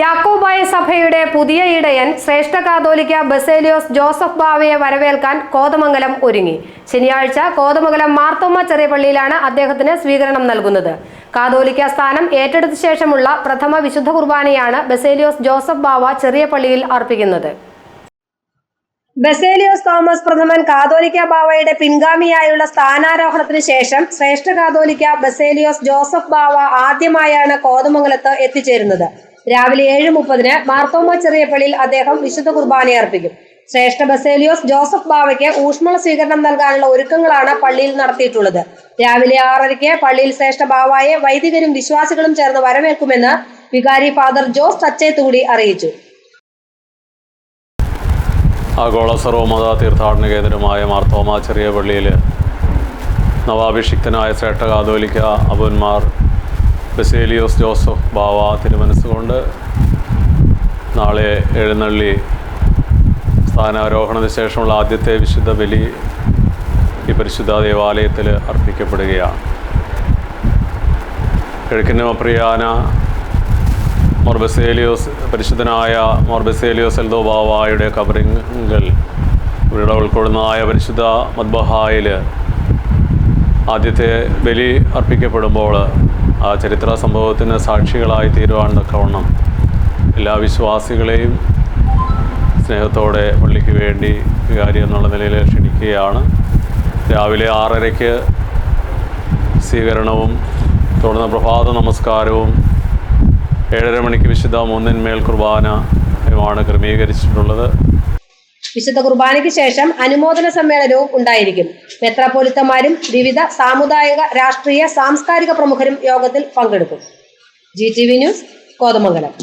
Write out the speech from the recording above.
യാക്കോബായ സഭയുടെ പുതിയ ഇടയൻ ശ്രേഷ്ഠ കാതോലിക്ക ബസേലിയോസ് ജോസഫ് ബാവയെ വരവേൽക്കാൻ കോതമംഗലം ഒരുങ്ങി. ശനിയാഴ്ച കോതമംഗലം മാർത്തോമ്മ ചെറിയ പള്ളിയിലാണ് അദ്ദേഹത്തിന് സ്വീകരണം നൽകുന്നത്. കാതോലിക്ക സ്ഥാനം ഏറ്റെടുത്ത ശേഷമുള്ള പ്രഥമ വിശുദ്ധ കുർബാനയാണ് ബസേലിയോസ് ജോസഫ് ബാവ ചെറിയ പള്ളിയിൽ അർപ്പിക്കുന്നത്. ബസേലിയോസ് തോമസ് പ്രഥമൻ കാതോലിക്ക ബാവയുടെ പിൻഗാമിയായുള്ള സ്ഥാനാരോഹണത്തിന് ശേഷം ശ്രേഷ്ഠ കാതോലിക്ക ബസേലിയോസ് ജോസഫ് ബാവ ആദ്യമായാണ് കോതമംഗലത്ത് എത്തിച്ചേരുന്നത്. രാവിലെ ഏഴ് മുപ്പതിന് മാർത്തോമ ചെറിയ പള്ളിയിൽ അദ്ദേഹം വിശുദ്ധ കുർബാന അർപ്പിക്കും. ശ്രേഷ്ഠ ബസേലിയോസ് ജോസഫ് ബാവയ്ക്ക് ഊഷ്മള സ്വീകരണം നൽകാനുള്ള ഒരുക്കങ്ങളാണ് പള്ളിയിൽ നടത്തിയിട്ടുള്ളത്. രാവിലെ ആറരയ്ക്ക് പള്ളിയിൽ ശ്രേഷ്ഠ ബാവായെ വൈദികരും വിശ്വാസികളും ചേർന്ന് വരവേൽക്കുമെന്ന് വികാരി ഫാദർ ജോസ് തച്ചേത്തുകൂടി അറിയിച്ചു. ആഗോള സർവമത തീർത്ഥാടന കേന്ദ്രമായ മാർത്തോമ ചെറിയ പള്ളിയിൽ നവാഭിഷിക്തനായ ശ്രേഷ്ഠ കാതോലിക്ക അബുന്മാർ ബസേലിയോസ് ജോസഫ് ബാവ തിരുമനസ്സുകൊണ്ട് നാളെ എഴുന്നള്ളി സ്ഥാനാരോഹണത്തിന് ശേഷമുള്ള ആദ്യത്തെ വിശുദ്ധ ബലി ഈ പരിശുദ്ധ ദേവാലയത്തിൽ അർപ്പിക്കപ്പെടുകയാണ്. കിഴക്കിന്റെ മപ്രിയാന മോർബസേലിയോസ് പരിശുദ്ധനായ മോർബസേലിയോസ് എൽദോ ബാവായുടെ കബറിങ്കൽ ഇവിടെ ഉൾക്കൊള്ളുന്നതായ പരിശുദ്ധ മദ്ബഹായിൽ ആദ്യത്തെ ബലി അർപ്പിക്കപ്പെടുമ്പോൾ ആ ചരിത്ര സംഭവത്തിന് സാക്ഷികളായി തീരുവാൻ വണ്ണം എല്ലാ വിശ്വാസികളെയും സ്നേഹത്തോടെ പള്ളിക്ക് വേണ്ടി വികാരി എന്നുള്ള നിലയിൽ ക്ഷണിക്കുകയാണ്. രാവിലെ ആറരയ്ക്ക് സ്വീകരണവും തുടർന്ന് പ്രഭാത നമസ്കാരവും ഏഴര മണിക്ക് വിശുദ്ധ മൂന്നിന്മേൽ കുർബാനയുമാണ് ക്രമീകരിച്ചിട്ടുള്ളത്. വിശുദ്ധ കുർബാനയ്ക്ക് ശേഷം അനുമോദന സമ്മേളനവും ഉണ്ടായിരിക്കും. മെത്രാപൊലിത്തമാരും വിവിധ സാമുദായിക രാഷ്ട്രീയ സാംസ്കാരിക പ്രമുഖരും യോഗത്തിൽ പങ്കെടുക്കും. G T V news Kothamangalam.